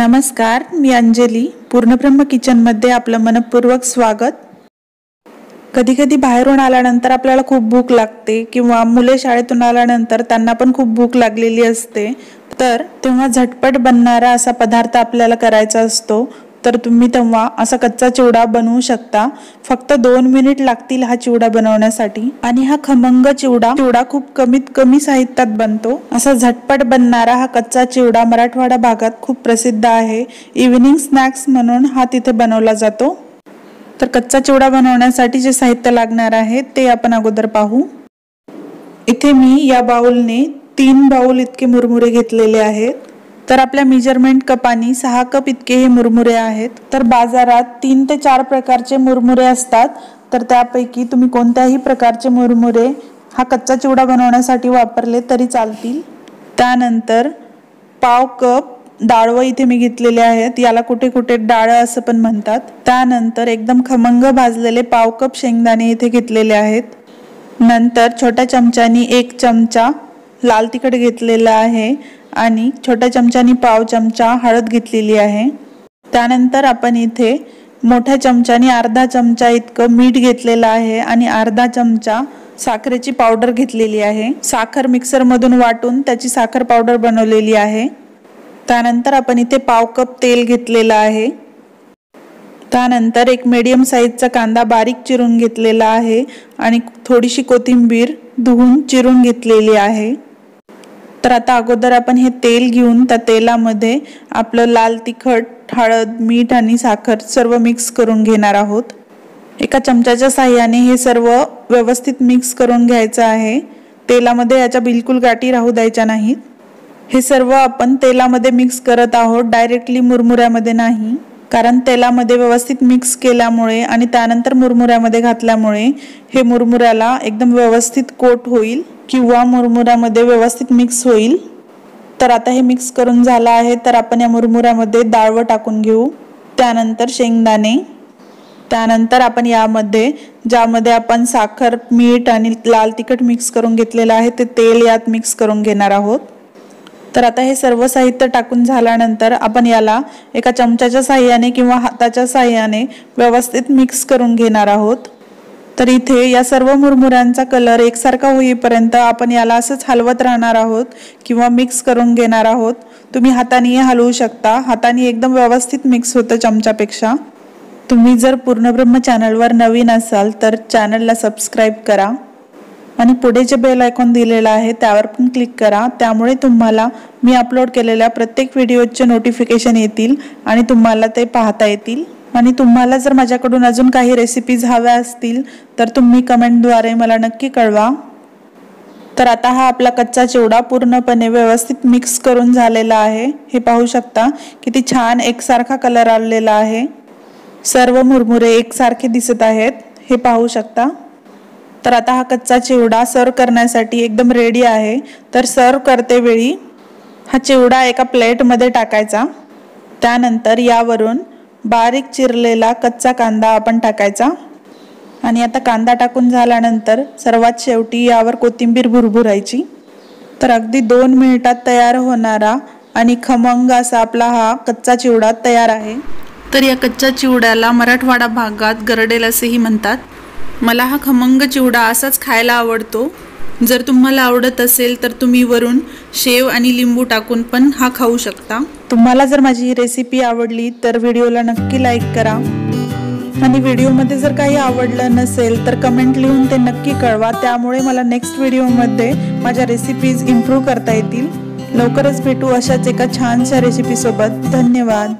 नमस्कार मी अंजली. पूर्णब्रह्म किचनमध्ये आपलं मनपूर्वक स्वागत. कधी कधी बाहेरून आल्यानंतर आपल्याला खूप भूक लागते किंवा मुले शाळेतून आल्यानंतर त्यांना पण खूप भूक लागलेली असते. तर तेव्हा झटपट बनणारा असा पदार्थ आपल्याला करायचा असतो. तर तुम्ही तेव्हा असा कच्चा चिवडा बनवू शकता. फक्त दोन मिनिट लागतील हा चिवडा बनवण्यासाठी. आणि हा खमंग चिवडा चिवडा खूप कमीत कमी साहित्यात बनतो. असा झटपट बनणारा हा कच्चा चिवडा मराठवाडा भागात खूप प्रसिद्ध आहे. इव्हिनिंग स्नॅक्स म्हणून हा तिथे बनवला जातो. तर कच्चा चिवडा बनवण्यासाठी जे साहित्य लागणार आहे ते आपण अगोदर पाहू. इथे मी या बाऊलने तीन बाऊल इतके मुरमुरे घेतलेले आहेत. तर आपल्या मेजरमेंट कपानी सहा कप इतके हे मुरमुरे आहेत. तर बाजारात तीन ते चार प्रकारचे मुरमुरे असतात. तर त्यापैकी तुम्ही कोणत्याही प्रकारचे मुरमुरे हा कच्चा चिवडा बनवण्यासाठी वापरले तरी चालतील. त्यानंतर पाव कप डाळवं इथे मी घेतलेले आहेत. याला कुठे कुठे डाळ असं पण म्हणतात. त्यानंतर एकदम खमंग भाजलेले पाव कप शेंगदाणे इथे घेतलेले आहेत. नंतर छोट्या चमच्यानी एक चमचा लाल तिखट घेतलेलं आहे आणि छोट्या चमच्यानी पाव चमचा हळद घेतलेली आहे. त्यानंतर आपण इथे मोठ्या चमच्यानी अर्धा चमचा इतकं मीठ घेतलेलं आहे आणि अर्धा चमचा साखरेची पावडर घेतलेली आहे. साखर मिक्सरमधून वाटून त्याची साखर पावडर बनवलेली आहे. त्यानंतर आपण इथे पाव कप तेल घेतलेलं आहे. त्यानंतर एक मीडियम साईजचा कांदा बारीक चिरून घेतलेला आहे आणि थोडीशी कोथिंबीर धुवून चिरून घेतलेली आहे. तर आता अगोदर आपण हे तेल घेऊन त्या तेलामध्ये आपलं लाल तिखट हळद मीठ आणि साखर सर्व मिक्स करून घेणार आहोत. एका चमच्याच्या साह्याने हे सर्व व्यवस्थित मिक्स करून घ्यायचं आहे. तेलामध्ये याच्या बिलकुल गाठी राहू द्यायच्या नाहीत. हे सर्व आपण तेलामध्ये मिक्स करत आहोत. डायरेक्टली मुरमुऱ्यामध्ये नाही. कारण तेलामध्ये व्यवस्थित मिक्स केल्यामुळे आणि त्यानंतर मुरमुऱ्यामध्ये घातल्यामुळे हे मुरमुऱ्याला एकदम व्यवस्थित कोट होईल किंवा मुरमुऱ्यामध्ये व्यवस्थित मिक्स होईल. तर आता हे मिक्स करून झालं आहे तर आपण या मुरमुऱ्यामध्ये डाळवं टाकून घेऊ. त्यानंतर शेंगदाणे. त्यानंतर आपण यामध्ये ज्यामध्ये आपण साखर मीठ आणि लाल तिखट मिक्स करून घेतलेलं आहे ते तेल यात मिक्स करून घेणार आहोत. तर आता हे सर्व साहित्य टाकून झाल्यानंतर आपण याला एका चमच्याच्या साह्याने किंवा हाताच्या साह्याने व्यवस्थित मिक्स करून घेणार आहोत. तर इथे या सर्व मुरमुऱ्यांचा कलर एकसारखा होईपर्यंत आपण याला असंच हलवत राहणार आहोत किंवा मिक्स करून घेणार आहोत. तुम्ही हाताने हलवू शकता. हाताने एकदम व्यवस्थित मिक्स होतं चमच्यापेक्षा. तुम्ही जर पूर्णब्रह्म चॅनलवर नवीन असाल तर चॅनलला सबस्क्राईब करा. आणि पुढे जे बेल आयकॉन दिलेलं आहे त्यावर पण क्लिक करा. त्यामुळे तुम्हाला मी अपलोड केलेल्या प्रत्येक व्हिडिओचे नोटिफिकेशन येतील आणि तुम्हाला ते पाहता येतील. आणि तुम्हाला जर माझ्याकडून अजून काही रेसिपीज हव्या असतील तर तुम्ही कमेंटद्वारे मला नक्की कळवा. तर आता हा आपला कच्चा चिवडा पूर्णपणे व्यवस्थित मिक्स करून झालेला आहे. हे पाहू शकता किती छान एकसारखा कलर आलेला आहे. सर्व मुरमुरे एकसारखे दिसत आहेत. हे पाहू शकता. तर आता हा कच्चा चिवडा सर्व करण्यासाठी एकदम रेडी आहे. तर सर्व करतेवेळी हा चिवडा एका प्लेटमध्ये टाकायचा. त्यानंतर यावरून बारीक चिरलेला कच्चा कांदा आपण टाकायचा. आणि आता कांदा टाकून झाल्यानंतर सर्वात शेवटी यावर कोथिंबीर भुरभुरायची. तर अगदी दोन मिनिटात तयार होणारा आणि खमंग असा आपला हा कच्चा चिवडा तयार आहे. तर या कच्च्या चिवड्याला मराठवाडा भागात गरडेल असेही म्हणतात. मला हा खमंग चिवडा असाच खायला आवडतो. जर तुम्हाला आवडत असेल तर तुम्ही वरून शेव आणि लिंबू टाकून पण हा खाऊ शकता. तुम्हाला जर माझी ही रेसिपी आवडली तर व्हिडिओला नक्की लाईक करा. आणि व्हिडिओमध्ये जर काही आवडलं नसेल तर कमेंट लिहून ते नक्की कळवा. त्यामुळे मला नेक्स्ट व्हिडिओमध्ये माझ्या रेसिपीज इम्प्रूव्ह करता येतील. लवकरच भेटू अशाच एका छानशा रेसिपीसोबत धन्यवाद.